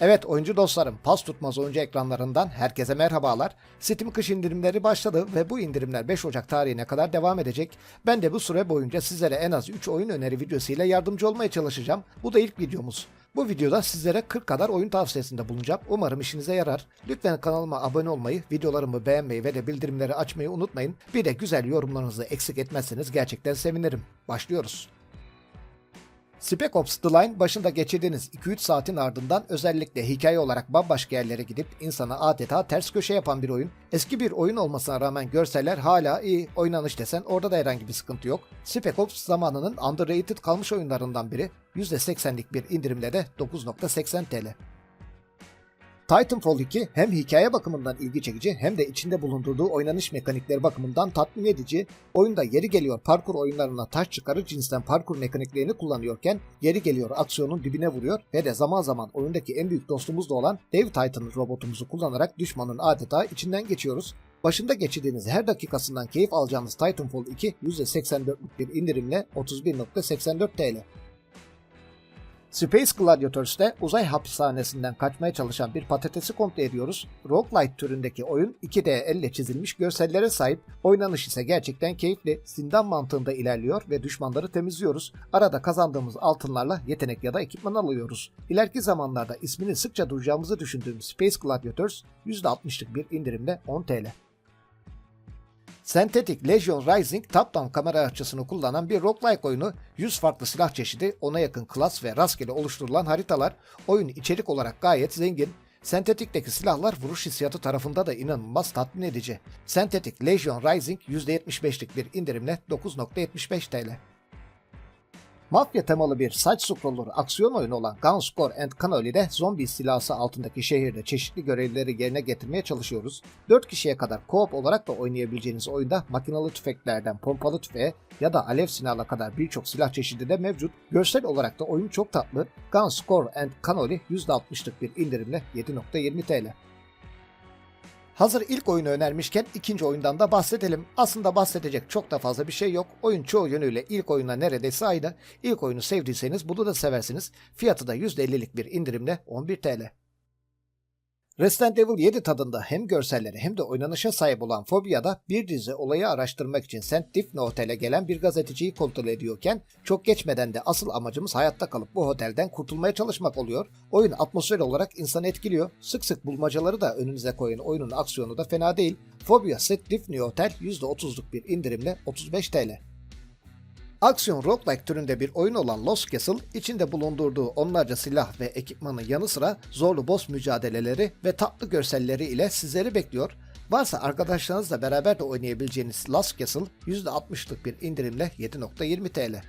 Evet oyuncu dostlarım, pas tutmaz oyuncu ekranlarından herkese merhabalar. Steam kış indirimleri başladı ve bu indirimler 5 Ocak tarihine kadar devam edecek. Ben de bu süre boyunca sizlere en az 3 oyun öneri videosuyla yardımcı olmaya çalışacağım. Bu da ilk videomuz. Bu videoda sizlere 40 kadar oyun tavsiyesinde bulunacağım. Umarım işinize yarar. Lütfen kanalıma abone olmayı, videolarımı beğenmeyi ve de bildirimleri açmayı unutmayın. Bir de güzel yorumlarınızı eksik etmezseniz gerçekten sevinirim. Başlıyoruz. Spec Ops The Line başında geçirdiğiniz 2-3 saatin ardından özellikle hikaye olarak bambaşka yerlere gidip insana adeta ters köşe yapan bir oyun. Eski bir oyun olmasına rağmen görseller hala iyi, oynanış desen orada da herhangi bir sıkıntı yok. Spec Ops zamanının underrated kalmış oyunlarından biri. %80'lik bir indirimle de 9.80 TL. Titanfall 2 hem hikaye bakımından ilgi çekici hem de içinde bulundurduğu oynanış mekanikleri bakımından tatmin edici. Oyunda yeri geliyor parkur oyunlarına taş çıkarır cinsten parkur mekaniklerini kullanıyorken yeri geliyor aksiyonun dibine vuruyor ve de zaman zaman oyundaki en büyük dostumuz da olan Dev Titan robotumuzu kullanarak düşmanın adeta içinden geçiyoruz. Başında geçirdiğiniz her dakikasından keyif alacağınız Titanfall 2 %84'lük bir indirimle 31.84 TL. Space Gladiators'te uzay hapishanesinden kaçmaya çalışan bir patatesi kontrol ediyoruz. Roguelite türündeki oyun 2D elle çizilmiş görsellere sahip, oynanış ise gerçekten keyifli, zindan mantığında ilerliyor ve düşmanları temizliyoruz. Arada kazandığımız altınlarla yetenek ya da ekipman alıyoruz. İleriki zamanlarda ismini sıkça duyacağımızı düşündüğüm Space Gladiators %60'lık bir indirimle 10 TL. Synthetic Legion Rising top-down kamera açısını kullanan bir roguelike oyunu, 100 farklı silah çeşidi, ona yakın klas ve rastgele oluşturulan haritalar, oyun içerik olarak gayet zengin, Sentetik'teki silahlar vuruş hissiyatı tarafında da inanılmaz tatmin edici. Synthetic Legion Rising %75'lik bir indirimle 9.75 TL. Mafya temalı bir side scroller aksiyon oyunu olan Gunscore and Cannoly'de zombi istilası altındaki şehirde çeşitli görevleri yerine getirmeye çalışıyoruz. 4 kişiye kadar co-op olarak da oynayabileceğiniz oyunda makinalı tüfeklerden pompalı tüfeğe ya da alev silahına kadar birçok silah çeşidi de mevcut. Görsel olarak da oyun çok tatlı. Gunscore and Cannoli %60'lık bir indirimle 7.20 TL. Hazır ilk oyunu önermişken ikinci oyundan da bahsedelim. Aslında bahsedecek çok da fazla bir şey yok. Oyun çoğu yönüyle ilk oyuna neredeyse aynı. İlk oyunu sevdiyseniz bunu da seversiniz. Fiyatı da %50'lik bir indirimle 11 TL. Resident Evil 7 tadında hem görselleri hem de oynanışa sahip olan Fobia'da bir dizi olayı araştırmak için St. Difne Otel'e gelen bir gazeteciyi kontrol ediyorken çok geçmeden de asıl amacımız hayatta kalıp bu otelden kurtulmaya çalışmak oluyor. Oyun atmosfer olarak insanı etkiliyor. Sık sık bulmacaları da önünüze koyun oyunun aksiyonu da fena değil. Fobia St. Difne Otel %30'luk bir indirimle 35 TL. Aksiyon roguelike türünde bir oyun olan Lost Castle, içinde bulundurduğu onlarca silah ve ekipmanın yanı sıra zorlu boss mücadeleleri ve tatlı görselleri ile sizleri bekliyor. Varsa arkadaşlarınızla beraber de oynayabileceğiniz Lost Castle %60'lık bir indirimle 7.20 TL.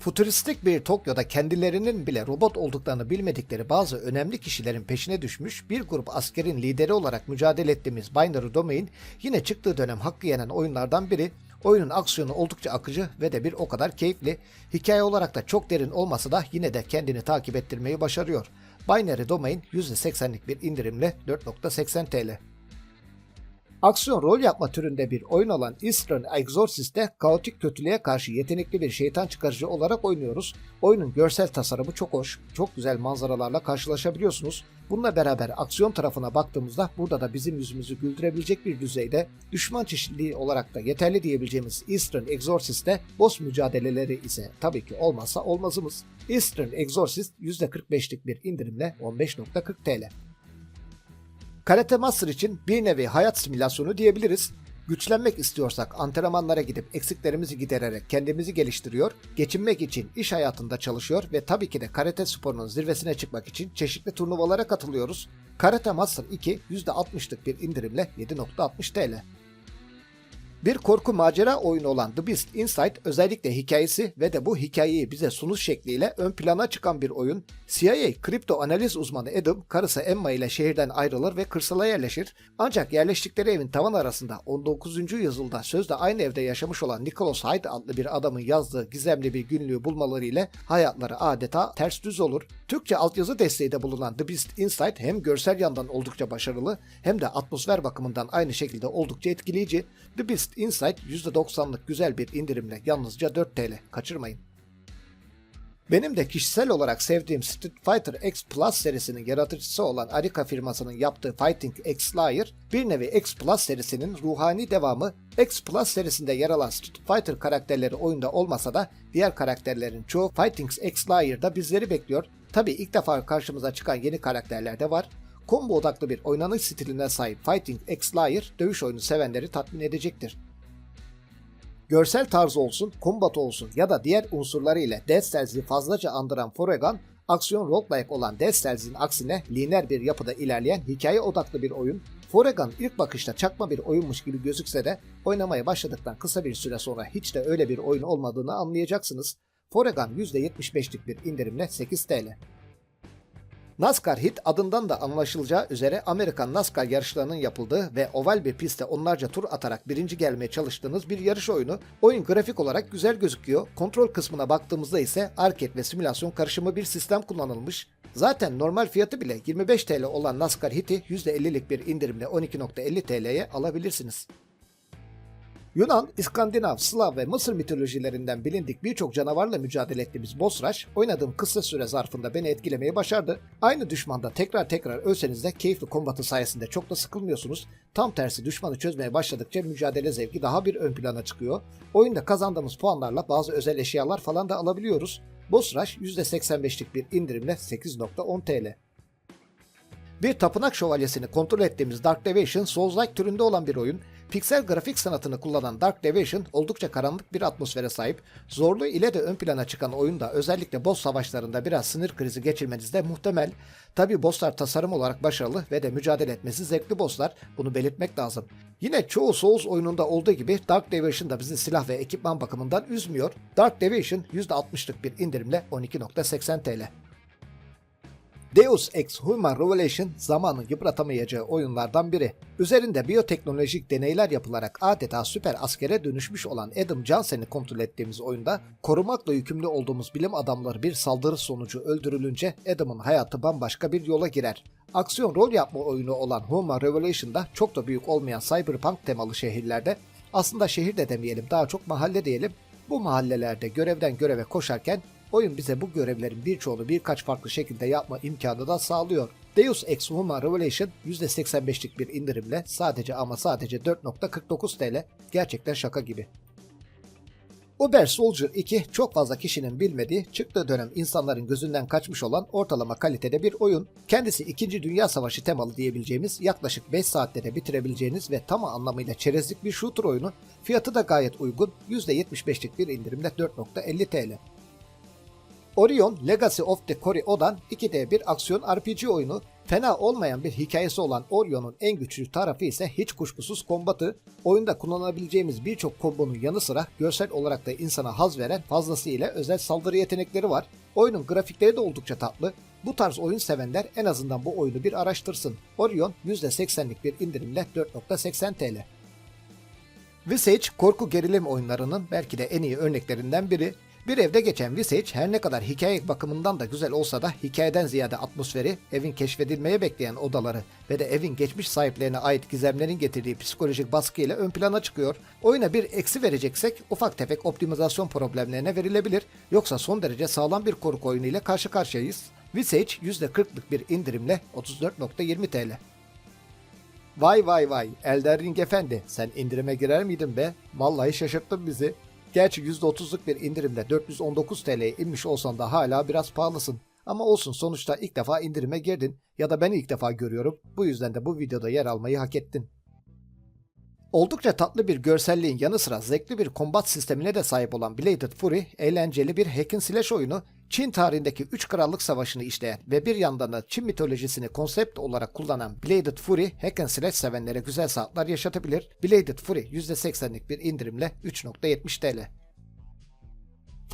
Futuristik bir Tokyo'da kendilerinin bile robot olduklarını bilmedikleri bazı önemli kişilerin peşine düşmüş bir grup askerin lideri olarak mücadele ettiğimiz Binary Domain yine çıktığı dönem hakkı yenen oyunlardan biri. Oyunun aksiyonu oldukça akıcı ve de bir o kadar keyifli. Hikaye olarak da çok derin olmasa da yine de kendini takip ettirmeyi başarıyor. Binary Domain %80'lik bir indirimle 4.80 TL. Aksiyon rol yapma türünde bir oyun olan Eastern Exorcist'te kaotik kötülüğe karşı yetenekli bir şeytan çıkarıcı olarak oynuyoruz. Oyunun görsel tasarımı çok hoş, çok güzel manzaralarla karşılaşabiliyorsunuz. Bununla beraber aksiyon tarafına baktığımızda burada da bizim yüzümüzü güldürebilecek bir düzeyde düşman çeşitliliği olarak da yeterli diyebileceğimiz Eastern Exorcist'te boss mücadeleleri ise tabii ki olmazsa olmazımız. Eastern Exorcist %45'lik bir indirimle 15.40 TL. Karate Master için bir nevi hayat simülasyonu diyebiliriz. Güçlenmek istiyorsak antrenmanlara gidip eksiklerimizi gidererek kendimizi geliştiriyor, geçinmek için iş hayatında çalışıyor ve tabii ki de karate sporunun zirvesine çıkmak için çeşitli turnuvalara katılıyoruz. Karate Master 2 %60'lık bir indirimle 7.60 TL. Bir korku macera oyunu olan The Beast Inside özellikle hikayesi ve de bu hikayeyi bize sunuş şekliyle ön plana çıkan bir oyun. CIA kripto analiz uzmanı Adam karısı Emma ile şehirden ayrılır ve kırsala yerleşir. Ancak yerleştikleri evin tavan arasında 19. yüzyılda sözde aynı evde yaşamış olan Nicholas Hyde adlı bir adamın yazdığı gizemli bir günlüğü bulmaları ile hayatları adeta ters düz olur. Türkçe altyazı desteği de bulunan The Beast Inside hem görsel yandan oldukça başarılı hem de atmosfer bakımından aynı şekilde oldukça etkileyici. The Beast Inside %90'lık güzel bir indirimle yalnızca 4 TL. Kaçırmayın. Benim de kişisel olarak sevdiğim Street Fighter X Plus serisinin yaratıcısı olan Arika firmasının yaptığı Fighting X Liar, bir nevi X Plus serisinin ruhani devamı. X Plus serisinde yer alan Street Fighter karakterleri oyunda olmasa da diğer karakterlerin çoğu Fighting X Liar'da bizleri bekliyor. Tabi ilk defa karşımıza çıkan yeni karakterler de var. Combo odaklı bir oynanış stiline sahip Fighting X Liar, dövüş oyunu sevenleri tatmin edecektir. Görsel tarzı olsun, kombat olsun ya da diğer unsurları ile Dead Cells'i fazlaca andıran Foregan, aksiyon roguelike olan Dead Cells'in aksine lineer bir yapıda ilerleyen hikaye odaklı bir oyun. Foregan ilk bakışta çakma bir oyunmuş gibi gözükse de oynamaya başladıktan kısa bir süre sonra hiç de öyle bir oyun olmadığını anlayacaksınız. Foregan %75'lik bir indirimle 8 TL. NASCAR Hit adından da anlaşılacağı üzere Amerikan NASCAR yarışlarının yapıldığı ve oval bir pistte onlarca tur atarak birinci gelmeye çalıştığınız bir yarış oyunu. Oyun grafik olarak güzel gözüküyor. Kontrol kısmına baktığımızda ise arcade ve simülasyon karışımı bir sistem kullanılmış. Zaten normal fiyatı bile 25 TL olan NASCAR Hit'i %50'lik bir indirimle 12.50 TL'ye alabilirsiniz. Yunan, İskandinav, Slav ve Mısır mitolojilerinden bilindik birçok canavarla mücadele ettiğimiz Boss Rush, oynadığım kısa süre zarfında beni etkilemeyi başardı. Aynı düşmanda tekrar tekrar ölseniz de keyifli kombatı sayesinde çok da sıkılmıyorsunuz. Tam tersi düşmanı çözmeye başladıkça mücadele zevki daha bir ön plana çıkıyor. Oyunda kazandığımız puanlarla bazı özel eşyalar falan da alabiliyoruz. Boss Rush %85'lik bir indirimle 8.10 TL. Bir tapınak şövalyesini kontrol ettiğimiz Dark Deviation Souls-like türünde olan bir oyun. Piksel grafik sanatını kullanan Dark Deviation oldukça karanlık bir atmosfere sahip. Zorluğu ile de ön plana çıkan oyunda özellikle boss savaşlarında biraz sinir krizi geçirmeniz de muhtemel. Tabi bosslar tasarım olarak başarılı ve de mücadele etmesi zevkli bosslar. Bunu belirtmek lazım. Yine çoğu Souls oyununda olduğu gibi Dark Deviation da bizi silah ve ekipman bakımından üzmüyor. Dark Deviation %60'lık bir indirimle 12.80 TL. Deus Ex Human Revelation zamanın yıpratamayacağı oyunlardan biri. Üzerinde biyoteknolojik deneyler yapılarak adeta süper askere dönüşmüş olan Adam Johnson'ı kontrol ettiğimiz oyunda korumakla yükümlü olduğumuz bilim adamları bir saldırı sonucu öldürülünce Adam'ın hayatı bambaşka bir yola girer. Aksiyon rol yapma oyunu olan Human Revelation'da çok da büyük olmayan cyberpunk temalı şehirlerde aslında şehir de demeyelim daha çok mahalle diyelim bu mahallelerde görevden göreve koşarken Oyun bize bu görevlerin birçoğunu birkaç farklı şekilde yapma imkanı da sağlıyor. Deus Ex Human Revelation %85'lik bir indirimle sadece ama sadece 4.49 TL gerçekten şaka gibi. Uber Soldier 2 çok fazla kişinin bilmediği, çıktığı dönem insanların gözünden kaçmış olan ortalama kalitede bir oyun. Kendisi 2. Dünya Savaşı temalı diyebileceğimiz yaklaşık 5 saatte de bitirebileceğiniz ve tam anlamıyla çerezlik bir shooter oyunu. Fiyatı da gayet uygun, %75'lik bir indirimle 4.50 TL. Orion Legacy of the Odan 2D bir aksiyon RPG oyunu. Fena olmayan bir hikayesi olan Orion'un en güçlü tarafı ise hiç kuşkusuz kombatı. Oyunda kullanabileceğimiz birçok kombonun yanı sıra görsel olarak da insana haz veren fazlasıyla özel saldırı yetenekleri var. Oyunun grafikleri de oldukça tatlı. Bu tarz oyun sevenler en azından bu oyunu bir araştırsın. Orion %80'lik bir indirimle 4.80 TL. Visage korku gerilim oyunlarının belki de en iyi örneklerinden biri. Bir evde geçen Visage her ne kadar hikaye bakımından da güzel olsa da hikayeden ziyade atmosferi, evin keşfedilmeye bekleyen odaları ve de evin geçmiş sahiplerine ait gizemlerin getirdiği psikolojik baskı ile ön plana çıkıyor. Oyuna bir eksi vereceksek ufak tefek optimizasyon problemlerine verilebilir. Yoksa son derece sağlam bir korku oyunu ile karşı karşıyayız. Visage %40'lık bir indirimle 34.20 TL. Vay vay vay Elden Ring efendi sen indirime girer miydin be? Vallahi şaşırttın bizi. Gerçi %30'luk bir indirimle 419 TL'ye inmiş olsan da hala biraz pahalısın. Ama olsun sonuçta ilk defa indirime girdin ya da ben ilk defa görüyorum. Bu yüzden de bu videoda yer almayı hak ettin. Oldukça tatlı bir görselliğin yanı sıra zevkli bir kombat sistemine de sahip olan Bladed Fury, eğlenceli bir hack and slash oyunu, Çin tarihindeki 3 krallık savaşını işleyen ve bir yandan da Çin mitolojisini konsept olarak kullanan Bladed Fury, hack and slash sevenlere güzel saatler yaşatabilir. Bladed Fury %80'lik bir indirimle 3.70 TL.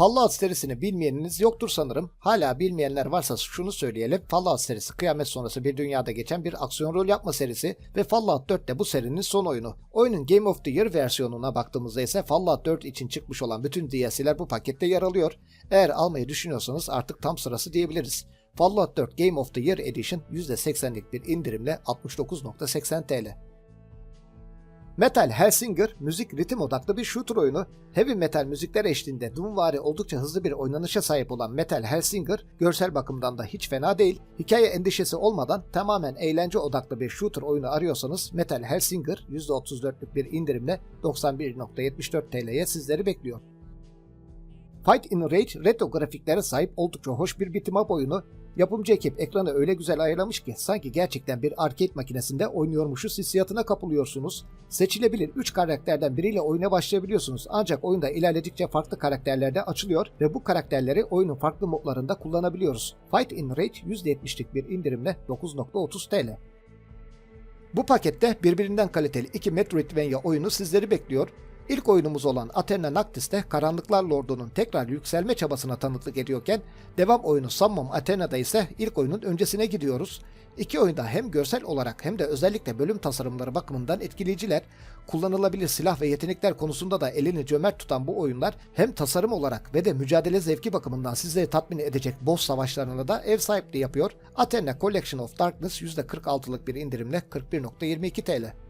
Fallout serisini bilmeyeniniz yoktur sanırım. Hala bilmeyenler varsa şunu söyleyelim. Fallout serisi kıyamet sonrası bir dünyada geçen bir aksiyon rol yapma serisi ve Fallout 4 de bu serinin son oyunu. Oyunun Game of the Year versiyonuna baktığımızda ise Fallout 4 için çıkmış olan bütün DLC'ler bu pakette yer alıyor. Eğer almayı düşünüyorsanız artık tam sırası diyebiliriz. Fallout 4 Game of the Year Edition %80'lik bir indirimle 69.80 TL. Metal Hellsinger müzik ritim odaklı bir shooter oyunu. Heavy metal müzikler eşliğinde Doomvari oldukça hızlı bir oynanışa sahip olan Metal Hellsinger görsel bakımdan da hiç fena değil. Hikaye endişesi olmadan tamamen eğlence odaklı bir shooter oyunu arıyorsanız Metal Hellsinger %34'lük bir indirimle 91.74 TL'ye sizleri bekliyor. Fight in Rage retro grafiklere sahip oldukça hoş bir beat'em up oyunu. Yapımcı ekip ekranı öyle güzel ayarlamış ki sanki gerçekten bir arcade makinesinde oynuyormuşuz hissiyatına kapılıyorsunuz. Seçilebilir 3 karakterden biriyle oyuna başlayabiliyorsunuz ancak oyunda ilerledikçe farklı karakterlerde açılıyor ve bu karakterleri oyunun farklı modlarında kullanabiliyoruz. Fight in Rage %70'lik bir indirimle 9.30 TL. Bu pakette birbirinden kaliteli iki Metroidvania oyunu sizleri bekliyor. İlk oyunumuz olan Athena Noctis'te Karanlıklar Lordu'nun tekrar yükselme çabasına tanıklık ediyorken devam oyunu Summon Athena'da ise ilk oyunun öncesine gidiyoruz. İki oyunda hem görsel olarak hem de özellikle bölüm tasarımları bakımından etkileyiciler, kullanılabilir silah ve yetenekler konusunda da elini cömert tutan bu oyunlar hem tasarım olarak ve de mücadele zevki bakımından sizleri tatmin edecek boss savaşlarına da ev sahipliği yapıyor. Athena Collection of Darkness %46'lık bir indirimle 41.22 TL.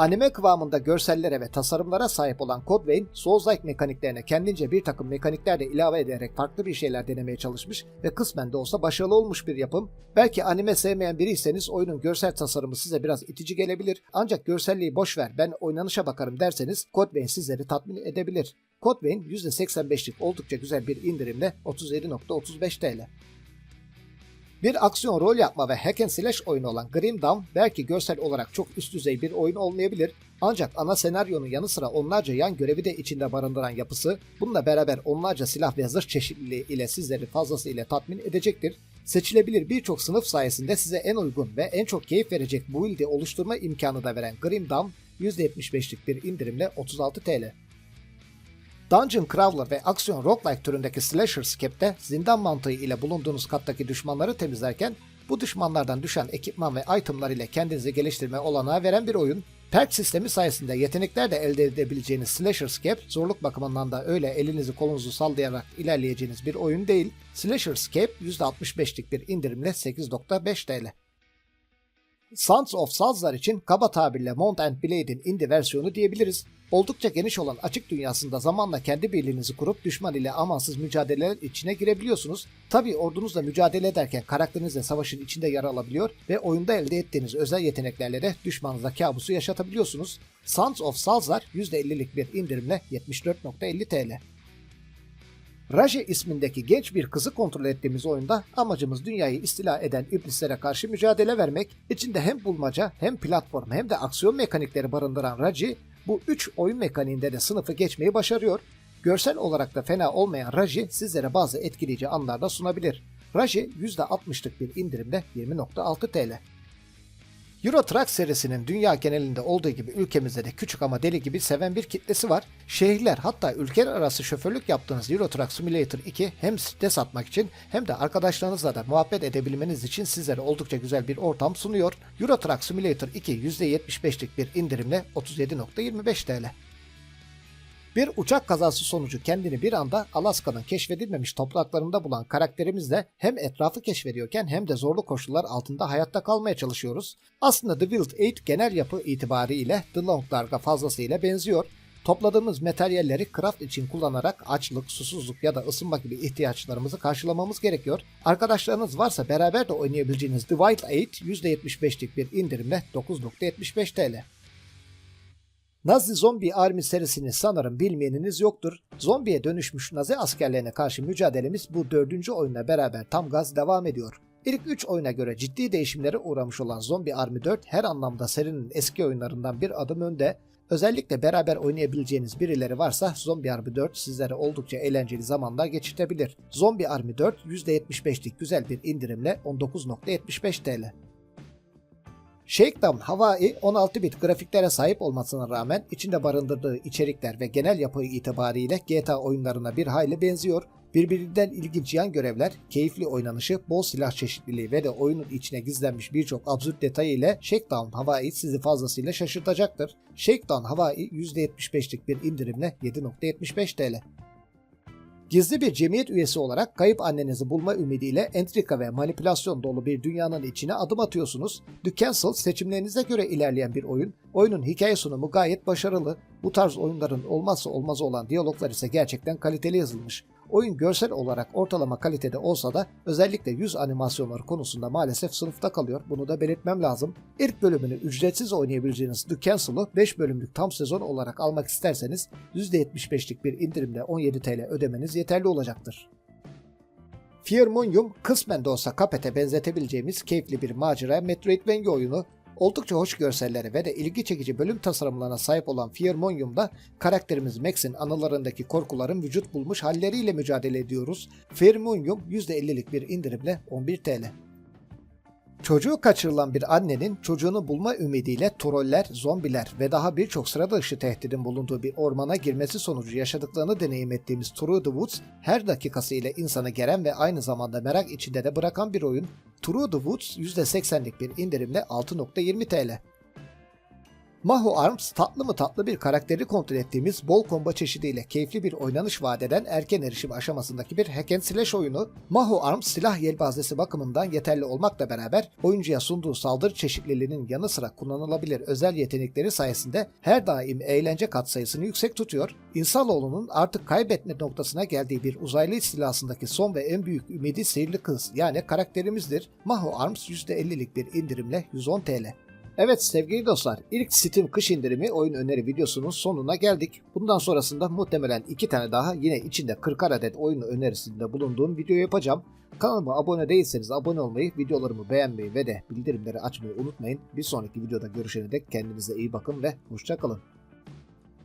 Anime kıvamında görsellere ve tasarımlara sahip olan Vein, Souls-like mekaniklerine kendince bir takım mekanikler de ilave ederek farklı bir şeyler denemeye çalışmış ve kısmen de olsa başarılı olmuş bir yapım. Belki anime sevmeyen biriyseniz oyunun görsel tasarımı size biraz itici gelebilir ancak görselliği boş ver ben oynanışa bakarım derseniz Vein sizleri tatmin edebilir. Vein %85'lik oldukça güzel bir indirimle 37.35 TL. Bir aksiyon rol yapma ve hack and slash oyunu olan Grim Dawn belki görsel olarak çok üst düzey bir oyun olmayabilir ancak ana senaryonun yanı sıra onlarca yan görevi de içinde barındıran yapısı bununla beraber onlarca silah ve zırh çeşitliliği ile sizleri fazlasıyla tatmin edecektir. Seçilebilir birçok sınıf sayesinde size en uygun ve en çok keyif verecek build'i oluşturma imkanı da veren Grim Dawn %75'lik bir indirimle 36 TL. Dungeon Crawler ve aksiyon roguelike türündeki slasher skep'te zindan mantığı ile bulunduğunuz kattaki düşmanları temizlerken bu düşmanlardan düşen ekipman ve itemlar ile kendinizi geliştirme olanağı veren bir oyun. Perk sistemi sayesinde yetenekler de elde edebileceğiniz Slasher Scape zorluk bakımından da öyle elinizi kolunuzu sallayarak ilerleyeceğiniz bir oyun değil. Slasher Scape %65'lik bir indirimle 8.5 TL. Sons of Salzar için kaba tabirle Mount and Blade'in indie versiyonu diyebiliriz. Oldukça geniş olan açık dünyasında zamanla kendi birliğinizi kurup düşman ile amansız mücadeleler içine girebiliyorsunuz. Tabi ordunuzla mücadele ederken karakterinizle savaşın içinde yer alabiliyor ve oyunda elde ettiğiniz özel yeteneklerle de düşmanınıza kabusu yaşatabiliyorsunuz. Sons of Salzar %50'lik bir indirimle 74.50 TL. Raje ismindeki genç bir kızı kontrol ettiğimiz oyunda amacımız dünyayı istila eden iblislere karşı mücadele vermek. İçinde hem bulmaca hem platform hem de aksiyon mekanikleri barındıran Raji bu 3 oyun mekaniğinde de sınıfı geçmeyi başarıyor. Görsel olarak da fena olmayan Raji sizlere bazı etkileyici anlar da sunabilir. Raji %60'lık bir indirimde 20.6 TL. Euro Truck serisinin dünya genelinde olduğu gibi ülkemizde de küçük ama deli gibi seven bir kitlesi var. Şehirler hatta ülkeler arası şoförlük yaptığınız Euro Truck Simulator 2 hem stres atmak için hem de arkadaşlarınızla da muhabbet edebilmeniz için sizlere oldukça güzel bir ortam sunuyor. Euro Truck Simulator 2 %75'lik bir indirimle 37.25 TL. Bir uçak kazası sonucu kendini bir anda Alaska'nın keşfedilmemiş topraklarında bulan karakterimizle hem etrafı keşfediyorken hem de zorlu koşullar altında hayatta kalmaya çalışıyoruz. Aslında The Wild 8 genel yapı itibariyle The Long Dark'a fazlasıyla benziyor. Topladığımız materyalleri craft için kullanarak açlık, susuzluk ya da ısınma gibi ihtiyaçlarımızı karşılamamız gerekiyor. Arkadaşlarınız varsa beraber de oynayabileceğiniz The Wild 8 %75'lik bir indirimle 9.75 TL. Nazi Zombi Army serisini sanırım bilmeyeniniz yoktur. Zombiye dönüşmüş Nazi askerlerine karşı mücadelemiz bu dördüncü oyunla beraber tam gaz devam ediyor. İlk 3 oyuna göre ciddi değişimlere uğramış olan Zombie Army 4 her anlamda serinin eski oyunlarından bir adım önde. Özellikle beraber oynayabileceğiniz birileri varsa Zombie Army 4 sizlere oldukça eğlenceli zamanlar geçirtebilir. Zombie Army 4 %75'lik güzel bir indirimle 19.75 TL. Shakedown Hawaii 16 bit grafiklere sahip olmasına rağmen içinde barındırdığı içerikler ve genel yapı itibariyle GTA oyunlarına bir hayli benziyor. Birbirinden ilginç yan görevler, keyifli oynanışı, bol silah çeşitliliği ve de oyunun içine gizlenmiş birçok absürt detayı ile Shakedown Hawaii sizi fazlasıyla şaşırtacaktır. Shakedown Hawaii %75'lik bir indirimle 7.75 TL. Gizli bir cemiyet üyesi olarak kayıp annenizi bulma ümidiyle entrika ve manipülasyon dolu bir dünyanın içine adım atıyorsunuz. The Cancel seçimlerinize göre ilerleyen bir oyun. Oyunun hikaye sunumu gayet başarılı. Bu tarz oyunların olmazsa olmazı olan diyaloglar ise gerçekten kaliteli yazılmış. Oyun görsel olarak ortalama kalitede olsa da özellikle yüz animasyonları konusunda maalesef sınıfta kalıyor. Bunu da belirtmem lazım. İlk bölümünü ücretsiz oynayabileceğiniz The Cancel'ı 5 bölümlük tam sezon olarak almak isterseniz %75'lik bir indirimle 17 TL ödemeniz yeterli olacaktır. Fearmonium kısmen de olsa Cuphead'e benzetebileceğimiz keyifli bir macera Metroidvania oyunu. Oldukça hoş görsellere ve de ilgi çekici bölüm tasarımlarına sahip olan Fearmonium'da karakterimiz Max'in anılarındaki korkuların vücut bulmuş halleriyle mücadele ediyoruz. Fearmonium %50'lik bir indirimle 11 TL. Çocuğu kaçırılan bir annenin çocuğunu bulma ümidiyle troller, zombiler ve daha birçok sıra dışı tehdidin bulunduğu bir ormana girmesi sonucu yaşadıklarını deneyim ettiğimiz Through the Woods her dakikası ile insanı geren ve aynı zamanda merak içinde de bırakan bir oyun. Through the Woods %80'lik bir indirimle 6.20 TL. Maho Arms tatlı mı tatlı bir karakteri kontrol ettiğimiz bol kombo çeşidiyle keyifli bir oynanış vaat eden erken erişim aşamasındaki bir hack and slash oyunu. Maho Arms silah yelpazesi bakımından yeterli olmakla beraber oyuncuya sunduğu saldırı çeşitliliğinin yanı sıra kullanılabilir özel yetenekleri sayesinde her daim eğlence katsayısını yüksek tutuyor. İnsanoğlunun artık kaybetme noktasına geldiği bir uzaylı istilasındaki son ve en büyük ümidi sihirli kız yani karakterimizdir. Maho Arms %50'lik bir indirimle 110 TL. Evet sevgili dostlar, ilk Steam kış indirimi oyun öneri videosunun sonuna geldik. Bundan sonrasında muhtemelen iki tane daha yine içinde 40 adet oyun önerisinde bulunduğum video yapacağım. Kanalıma abone değilseniz abone olmayı, videolarımı beğenmeyi ve de bildirimleri açmayı unutmayın. Bir sonraki videoda görüşene dek kendinize iyi bakın ve hoşçakalın.